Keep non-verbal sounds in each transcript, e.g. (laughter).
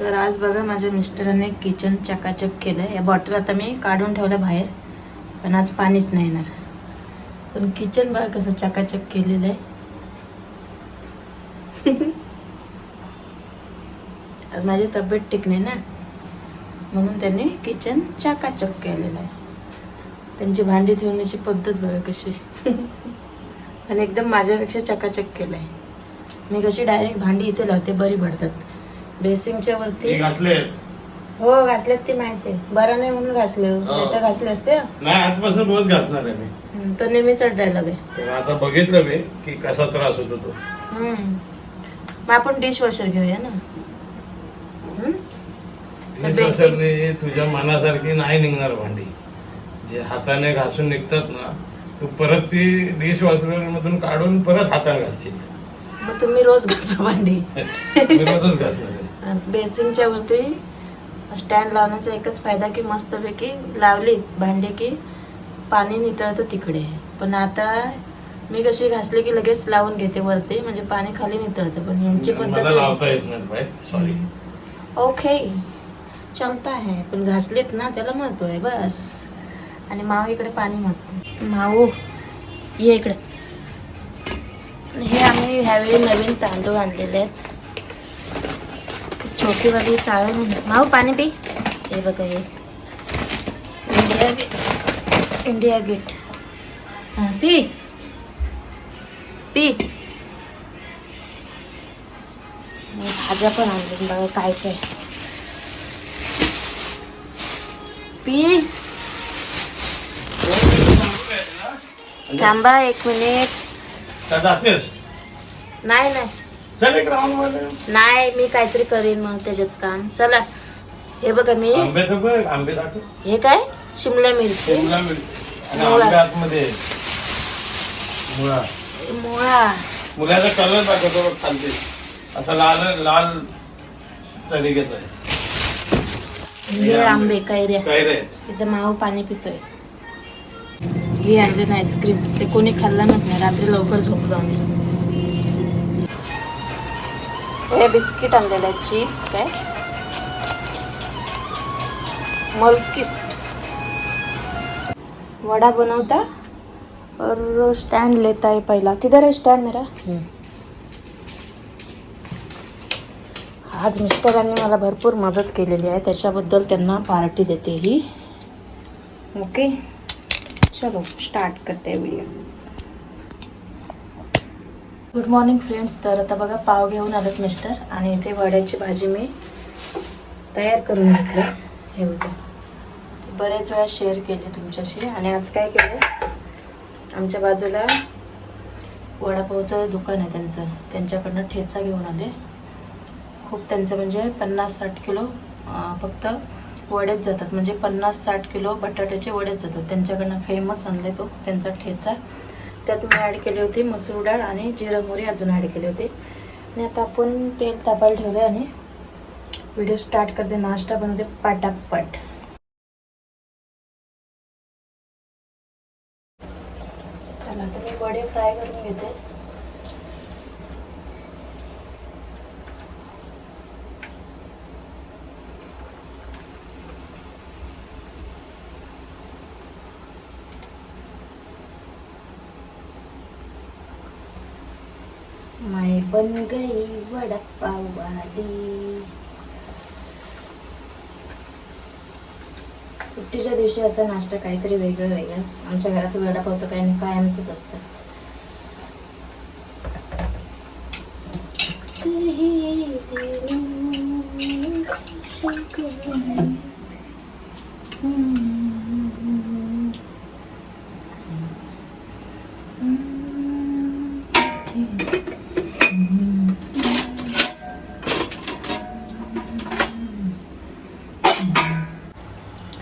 तर आज बघा माझ्या मिस्टरांनी किचन चकाचक केलं या बॉटल आता मी काढून ठेवलं बाहेर पण आज पाणीच नाही येणार. पण किचन बघा कसं चकाचक केलेलं आहे. (laughs) आज माझी तब्येत ठीक नाही ना. म्हणून त्यांनी किचन चकाचक केलेलं आहे. त्यांची भांडी ठेवण्याची पद्धत बघा कशी. (laughs) पण एकदम माझ्यापेक्षा चकाचक केलं आहे मी कशी डायरेक्ट भांडी इथे लावते बरी पडतात. बेसिंगच्या वरती. हो घासलेत. ती माहिती बरं नाही म्हणून घासले. हो. तर घासले असते. नाही आजपासून रोज घासणार आहे मी. तो नेहमीचा डायलॉग आहे आता बघितलं मी की कसा त्रास होतो तो. हम्म. मग आपण डिश वॉशर घेऊया ना? तुझ्या मनासारखी नाही निघणार भांडी. जे हाताने घासून निघतात ना तू परत ती डिश वॉशर मधून काढून परत हाताने घासशील. मग तुम्ही रोज घासो भांडी. (laughs) मी रोजच घासणार आहे. बेसिंगच्या वरती स्टँड लावण्याचा एकच फायदा की मस्तपैकी लावली भांडी की पाणी नितळतं तिकडे. पण आता मी कशी घासली की लगेच लावून घेते वरती म्हणजे पाणी खाली नितळतं. पण यांची पद्धत ओके चलता आहे पण घासलीत ना त्याला महत्त्व आहे बस. आणि माऊ इकडे पाणी मागतो. माऊ ये इकडे. हे आम्ही ह्यावेळी नवीन तांदूळ आणलेले आहेत. छोटीवाली चाळ नाही माऊ पाणी पी. हे बघा हे. India Gate. India Gate. हां पी. पी. भाज्या पण आणल्या बघा काय काय. पी. थांबा एक मिनिट. नाही नाही. चल एक राऊंडमध्ये. नाही मी काहीतरी करीन मग त्याच्यात काम. चला. हे बघा मी आंब्याचं बघ आंबे दाखव. हे काय? शिमला मिरची. शिमला मिरची. आणि मुळा. आंबे आतमध्ये. आहे. मुळा. मुळा. मुलाचा कलर दाखवतो बघ खालती. असा लाल लाल तरीकेचा आहे. हे आंबे. कैऱ्या. काय रे इथं माऊ पाणी पितोय. हे आणले ना आईस्क्रीम ते कोणी खाल्लं नसणार. रात्री लवकर झोपलो आम्ही. हे बिस्किट आणलेलं आहे चीज काय? मल्किस्ट वडा बनवता? और स्टैंड लेता है पहला. किधर है स्टैंड मेरा? आज मिस्टरांनी मला भरपूर मदत केलेली आहे. त्याच्याबद्दल त्यांना पार्टी देते ही. ओके चलो स्टार्ट करते हैं व्हिडिओ गुड मॉर्निंग फ्रेंड्स तर आता बघा पाव घेऊन आलेत मिस्टर आणि इथे वड्याची भाजी मी तयार करून घेतली. हे होतं बरेच वेळा शेअर केले तुमच्याशी. आणि आज काय केलं आमच्या बाजूला वडापावचं दुकान आहे त्यांचं. त्यांच्याकडनं ठेचा घेऊन आले. खूप त्यांचं म्हणजे पन्नास साठ किलो फक्त वडेच जातात. म्हणजे पन्नास साठ किलो बटाट्याचे वडेच जातात. त्यांच्याकडनं फेमस आणले तो त्यांचा ठेचा. त्यात मी ॲड केली होती मसूर डाळ आणि जिरं मोहरी अजून ॲड केली होती. आणि आता आपण तेल तापायला ठेवले आणि व्हिडिओ स्टार्ट करते. नाश्ता बनवते पाटापाट. चला आता मी वडे फ्राय करून घेते. मैं बन गई वड़ा पाव वाली. सुट्टीच्या दिवशी असा नाश्ता काहीतरी वेगळं वेगळं आमच्या घरात वडापाव तर काय कायमच असतं. कहीं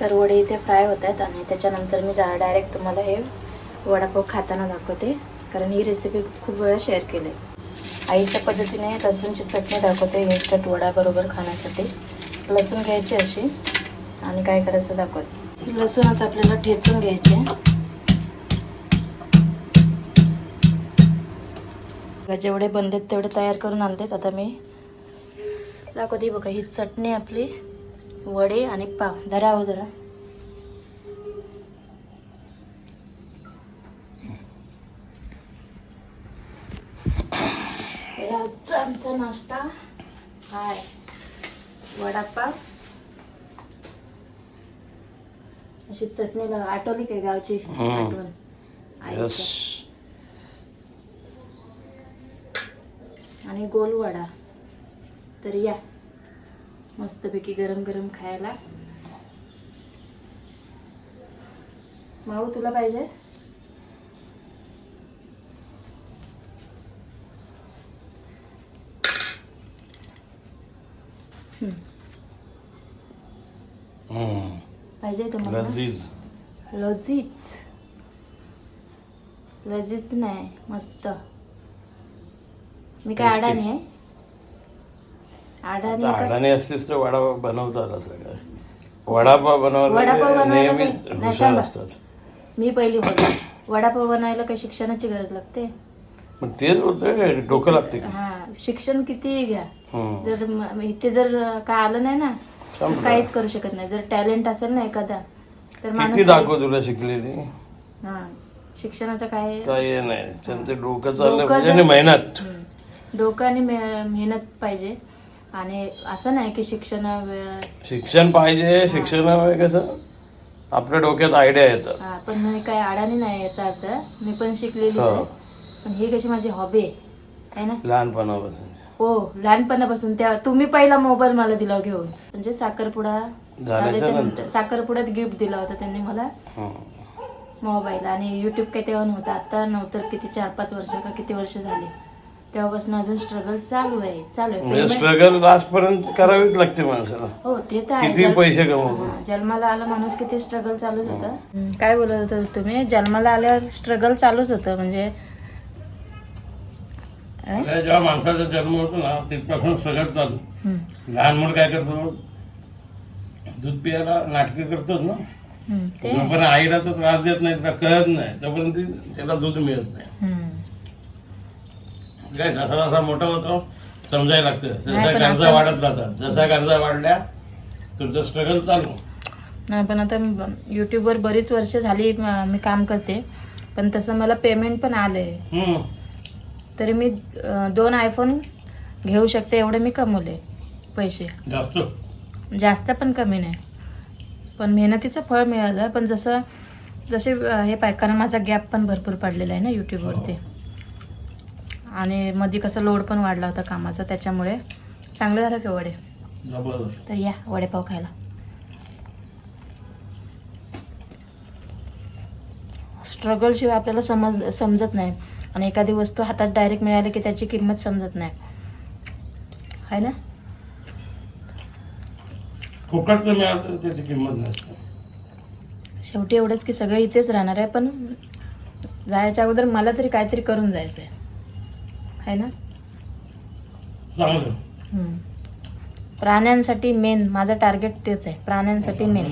तर वडे इथे फ्राय होत आहेत आणि त्याच्यानंतर मी जा डायरेक्ट तुम्हाला हे वडापाव खाताना दाखवते. कारण ही रेसिपी खूप वेळा शेअर केली आईच्या पद्धतीने लसूणची चटणी दाखवते इन्स्टंट वडाबरोबर खाण्यासाठी. लसूण घ्यायची अशी आणि काय करायचं दाखवते. लसूण आता आपल्याला ठेचून घ्यायचे जेवढे बनलेत तेवढे तयार करून आणलेत. आता मी दाखवते बघा ही चटणी आपली वडे आणि पाव. धरावं जरा. आजचा आमचा नाश्ता. हाय. वडापाव. अशी चटणी आठवली काय गावची. आठवण? आणि गोल वडा तर या. मस्तपैकी गरम गरम खायला. माऊ तुला पाहिजे. पाहिजे तुम्हाला? लजीज. लजीज. लजीज नाही मस्त. मी काय. अडाणी आहे? आता? अडाणी असलीस तर वडापाव बनवता आला सगळं वडापाव वडापाव बनवायला बनवायला नेहमीच नाही, नाही, हुशार थांबा. असतात मी पहिली बोलते वडापाव बनायला काही शिक्षणाची गरज लागते मग तेच बोलतोय डोकं लागते की. हा शिक्षण किती घ्या हम्म. जर म- इथे जर काय आलं नाही ना संपलं. काहीच करू शकत नाही जर टॅलेंट असेल ना एखादा तर किती माणूस दाखव तुला शिकलेली हा शिक्षणाचं काय काय नाही त्यांचं डोकं चाललं डोकं म्हणजे जर- आणि मेहनत हम्म. डोकं आणि मे- मेहनत पाहिजे आणि असं नाही की शिक्षण शिक्षण पाहिजे शिक्षणामुळे कसं? आपल्या डोक्यात आयडिया येतात हा, पण मी काय अडाणी नाही याचा अर्थ. मी पण शिकलेलीच आहे. हो. पण ही कशी माझी हॉबी आहे? है ना? लहानपणापासून. हो लहानपणापासून. त्या तुम्ही पहिला मोबाईल मला दिला घेऊन. म्हणजे साखरपुडा झाल्याच्यानंतर. नंतर. साखरपुड्यात गिफ्ट दिला होता त्यांनी मला. मोबाईल आणि युट्यूब काही तेव्हा नव्हतं. आता नव्हतं. किती चार पाच वर्ष का किती वर्ष झाले. तेव्हापासून अजून स्ट्रगल चालू आहे चालू आहे. म्हणजे स्ट्रगल लास्ट पर्यंत करावीच लागते माणसाला. हो ते तर आहे. किती पैसे कमवतो. हा, जन्माला आला माणूस किती स्ट्रगल चालूच होतं. काय बोलत होता तुम्ही? जन्माला आल्यावर स्ट्रगल चालूच होतं म्हणजे जेव्हा माणसाचा जन्म होतो ना तिथपासून सगळं चालू. हम्म, लहान मुलं काय करतो? दूध पियाला नाटकं करतोच ना. हम्म, ते जोपर्यंत आईला तो त्रास देत नाही कळत नाही. तोपर्यंत ती- त्याला दूध मिळत नाही. हम्म. काय जसा मोठा होतो समजायला लागतं. जसा गरजा वाढत जातात जसा गरजा वाढल्या तुमचं स्ट्रगल चालू. नाही पण आता युट्यूबवर बरीच वर्ष झाली मी काम करते. पण तसं मला पेमेंट पण आलंय. हम्म. तरी मी अं, दोन आयफोन घेऊ शकते एवढे मी कमवले पैसे. जास्त. जास्त पण कमी नाही. पण मेहनतीचं फळ मिळालं पण जसं जसे अं, हे पाय कारण माझा गॅप पण भरपूर पडलेला आहे ना यूट्यूबवरती आणि मध्ये कसं लोड पण वाढला होता कामाचा त्याच्यामुळे चांगलं झालं की वडे. तर या वडेपाव खायला. स्ट्रगल शिवाय आपल्याला समज समजत नाही. आणि एखादी वस्तू हातात डायरेक्ट मिळाली की त्याची किंमत समजत नाही. आहे ना? त्याची किंमत नसते. शेवटी एवढंच की सगळं इथेच राहणार आहे पण जायच्या अगोदर मला तरी काहीतरी करून जायचं आहे आहे ना? हम्म. प्राण्यांसाठी मेन माझं टार्गेट तेच आहे. प्राण्यांसाठी मेन.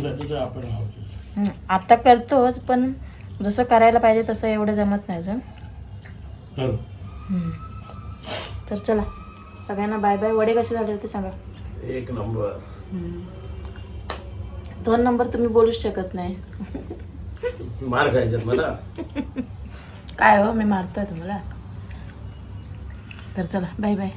हं, आता करतोच पण जसं करायला पाहिजे तसं एवढं जमत नाही अजून करू. हं. तर चला सगळ्यांना बाय बाय वडे कसे झाले होते सांगा? एक नंबर. दोन नंबर तुम्ही बोलूच शकत नाही. मार खायच्यात मला? काय हो मी मारतोय तुम्हाला? तर चला बाय बाय.